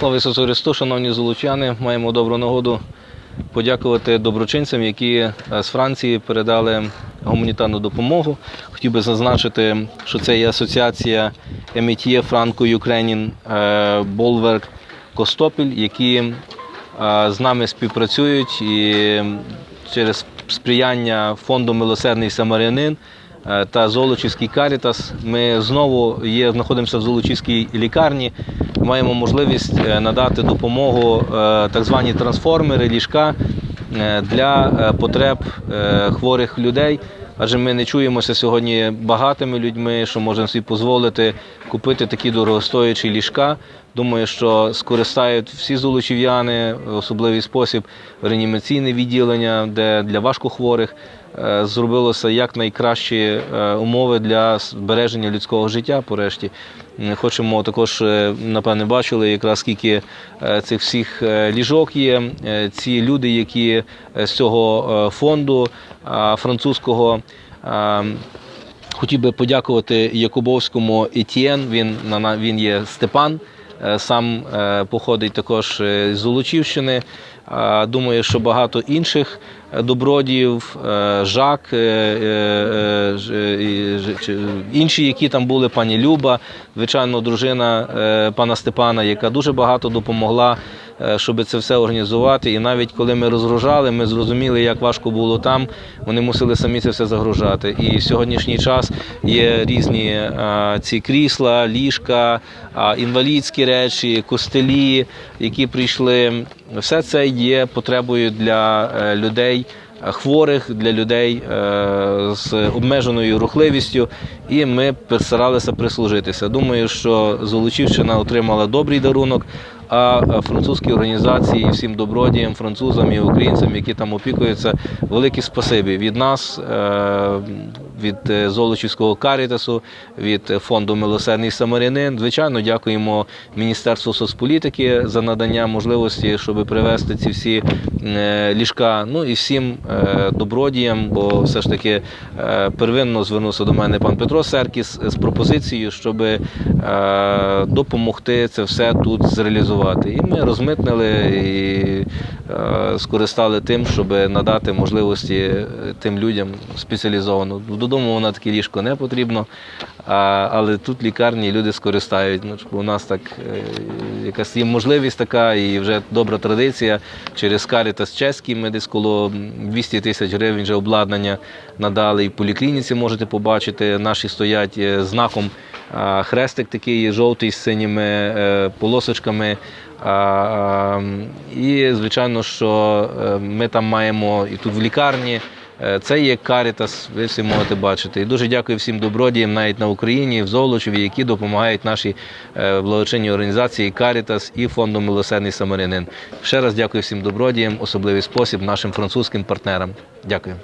Слава Ісусу Христу, шановні золочани, маємо добру нагоду подякувати доброчинцям, які е, з Франції передали гуманітарну допомогу. Хотів би зазначити, що це є асоціація Емітіє Франко Юкренін Болверк Костопіль, які е, з нами співпрацюють і через сприяння фонду Милосердний Самарянин та Золочівський Карітас. Ми знову є, знаходимося в Золочівській лікарні. Маємо можливість е, надати допомогу е, так звані трансформери, ліжка е, для е, потреб е, хворих людей. Адже ми не чуємося сьогодні багатими людьми, що можемо собі дозволити купити такі дорогостоячі ліжка. Думаю, що скористають всі золочів'яни особливий спосіб реанімаційне відділення, де для важкохворих е, зробилося якнайкращі е, умови для збереження людського життя. Порешті хочемо також, е, напевне, бачили якраз скільки е, цих всіх е, ліжок є. Е, Ці люди, які е, з цього е, фонду французького. Хотів би подякувати Якубовському Етієн. Він на- він є Степан, е, сам е, походить також е, з Золочівщини. Думаю, що багато інших е, добродіїв, е, Жак, е, е, інші, які там були, пані Люба, звичайно, дружина пана Степана, яка дуже багато допомогла щоб це все організувати. І навіть коли ми розгружали, ми зрозуміли, як важко було там. Вони мусили самі це все загружати. І в сьогоднішній час є різні ці крісла, ліжка, інвалідські речі, костелі, які прийшли. Все це є потребою для е, людей. е, Хворих для людей е, з обмеженою рухливістю, і ми старалися прислужитися. Думаю, що Золочівщина отримала добрий дарунок, а е, французькі організації всім добродіям, французам і українцям, які там опікуються, велике спасибі від нас, е, від е, Золочівського карітасу, від фонду Милосердний Самарянин. Звичайно, дякуємо Міністерству соцполітики за надання можливості, щоб привезти ці всі ліжка. Ну і всім добродіям, бо все ж таки первинно звернувся до мене пан Петро Серкіс з пропозицією, щоб допомогти це все тут зреалізувати. І ми розмитнили і е, скористали тим, щоб надати можливості е, тим людям спеціалізовано. Додому вона таке ліжко не потрібно, але тут лікарні люди скористають. Ну, у нас так е, якась є можливість така і вже добра традиція. Через Карітас чеський ми десь коло 200 тисяч гривень вже обладнання надали. І в поліклініці можете побачити. Наші стоять знаком хрестик такий жовтий з синіми е, полосочками. І, звичайно, що е, ми там маємо і тут в лікарні. е, Це є Карітас, ви всі можете бачити. І дуже дякую всім добродіям, навіть на Україні, в Золочеві, які допомагають нашій благочинній організації Карітас і фонду Милосердний Самарянин. Ще раз дякую всім добродіям, особливий спосіб нашим французьким партнерам. Дякую.